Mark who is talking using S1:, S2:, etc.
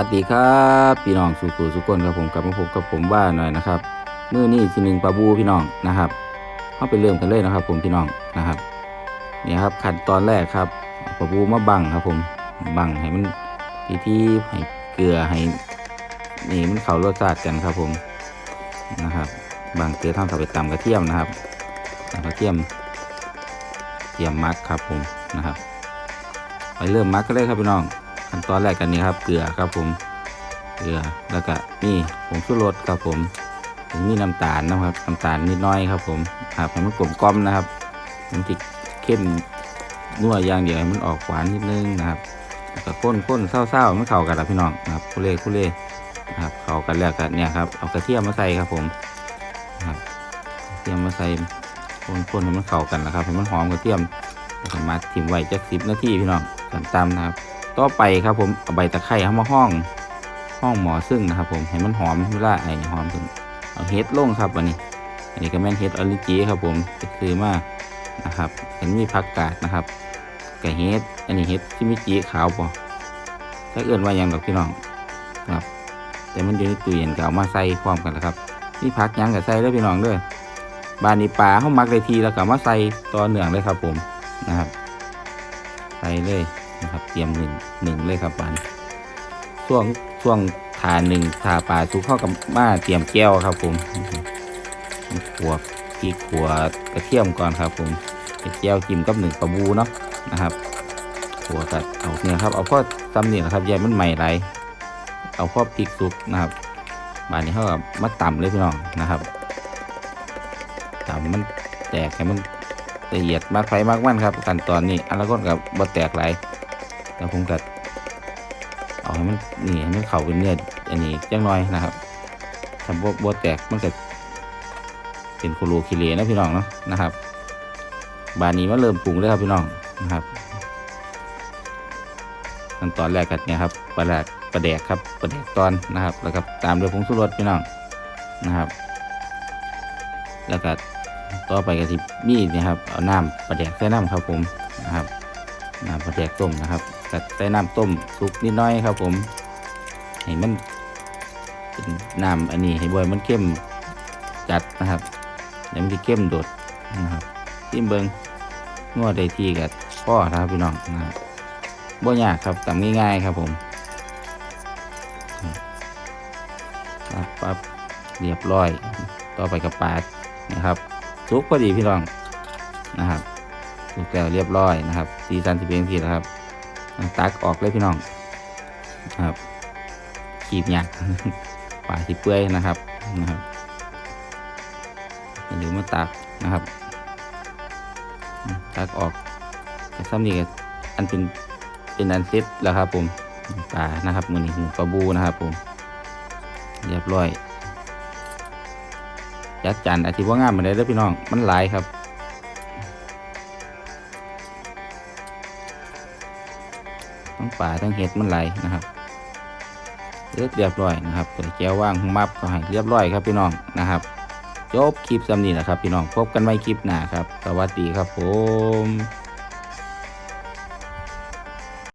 S1: วัสดีครับพี่น้องสุขุสุกนครับผมกลับมาพบกับผมบ้าหน่อยนะครับมื้อนี้สิหนึ่งปลาบูพี่น้องนะครับเข้าไปเริ่มกันเลยนะครับ ผมพี่น้องนะครับเนี่ยครับขั้นตอนแรกครับปลาบูมาบังครับ ผมบังให้มันทีที่ให้เกลือให้นี่มันเข้ารสชาติกันครับผมนะครับบังเกลือทำกับไปตำกระเทียมนะครับกระเทียมเทียมมักครับผมนะครับ ไปเริ่มมักกันเลยครับพี่น้อง ขั้นตอนแรกกันนี้ครับ เกลือครับผม เกลือ แล้วก็นี่ผงชูรสครับผมถึงมีน้ำตาลนะครับ น้ำตาลนิดน้อยครับ ผมครับให้มันกลมกล่อมนะครับ มันติเข้มนัวอย่างเดียวให้มันออกหวานนิดนึงนะครับแล้วก็ข้นข้นเศร้าๆมันเข้ากันแล้วพี่น้องนะครับคุเล่คุเล่นะครับ เข้ากันแล้วกันเนี่ยครับ เอากระเทียมมาใส่ครับผมนะครับกระเทียมมาใส่ข้นข้นให้มันเข้ากันนะครับให้มันหอมกระเทียมแล้วก็มาทิ้งไว้จักสิบนาทีพี่น้องกันตามนะครับ ต่อไปครับผมเอาใบตะไคร้เข้ามาห้องห้องหมอซึ่งนะครับผมให้มันหอมเวลาไอหอมถึงเอาเฮ็ดลงครับวันนี้ อันนี้ก็แม่นเฮ็ดออริจิครับผมก็คือมานะครับเห็นมีผักกาดนะครับกับเฮ็ดอันนี้เฮ็ดที่มีจีขาวปอถ้าเอื่นว่ายังดอกพี่น้องครับ แต่มันอยู่ในตู้เย็นก็เอามาใส่พร้อมกันนะครับนี่ผักยังกับใส่เด้อพี่น้องเด้อบานนี้ปลาเขามักได้ทีแล้วก็มาใส่ต่อเนื่องเลยครับผมนะครับ ใส่เลย นะครับ เตรียมหนึ่งหนึ่งเลยครับปานช่วงช่วงทาหนึ่งทาปลาสุกเข้ากับมาเตรียมแก้วครับผมขัวพริกขัวกระเทียมก่อนครับ ผมแก้วจิ้มกับหนึ่งปลาบูเนาะนะครับขวกัดเอาเนี่ยครับเอาพ่อซ้ำเนี่ยนะครับยายมันใหม่ไรเอาพ่อพริกสุกนะครับบานนี้เขากับมาต่ำเลยพี่น้องนะครับต่ำมันแตกให้มันละเอียดมากไฟมากมันครับขั้นตอนนี้อันละก้นกับบดแตกไหล แล้วผมก็เอาให้มันนี่ให้มันเข่าเป็นเนื้ออันนี้จังน้อยนะครับทำบวแตกมันก็เป็นโคโลคิเลนะพี่น้องเนาะนะครับ บานนี้มาเริ่มปรุงเลยครับพี่น้องนะครับขั้นตอนแรกกันเนี่ยครับปลาแดกปลาแดกครับปลาแดกตอนนะครับ แล้วก็ตามด้วยผงชูรสพี่น้องนะครับ แล้วก็ต่อไปก็ที่มีนี่ครับเอาน้ำปลาแดกใส่น้ำครับผมนะครับ น้ำปลาแดกต้มนะครับกัดใส่น้ำต้มสุกนิดน้อยครับ ผมให้มันเป็นน้ำอันนี้ให้บอยมันเข้มจัดนะครับเดี๋ยวมันจะเข้มโดดนะครับทิมเบิงงวดได้ทีกับพ่อนะครับพี่น้องนะครับบ่ยากครับทำง่ายๆครับผมปั๊บปั๊บเรียบร้อย ต่อไปกับปลานะครับสุกพอดีพี่น้องนะครับ ถูกแล้วเรียบร้อยนะครับสีสันที่เป็นทีนะครับ ตักออกเลยพี่น้องนะครับขีบหยักป่าที่เปื่อยนะครับนะครับหรือมาตักนะครับ ตักออกซ้ำนี่ก็อันเป็นเป็นอันเซ็ตแล้วครับผมปลานะครับมือนี้หมูปลาบูนะครับผมเรียบร้อยยัดจานอาทิตย์ว่างามมาได้เด้อพี่น้องมันหลายครับ ทั้งป่าทั้งเห็ดมันไหลนะครับเรียบเรียบร้อยนะครับตัวแก้วว่างมับก็ให้เรียบร้อยครับพี่น้องนะครับจบคลิปสำนีแหละครับพี่น้องพบกันใหม่คลิปหน้าครับ สวัสดีครับผม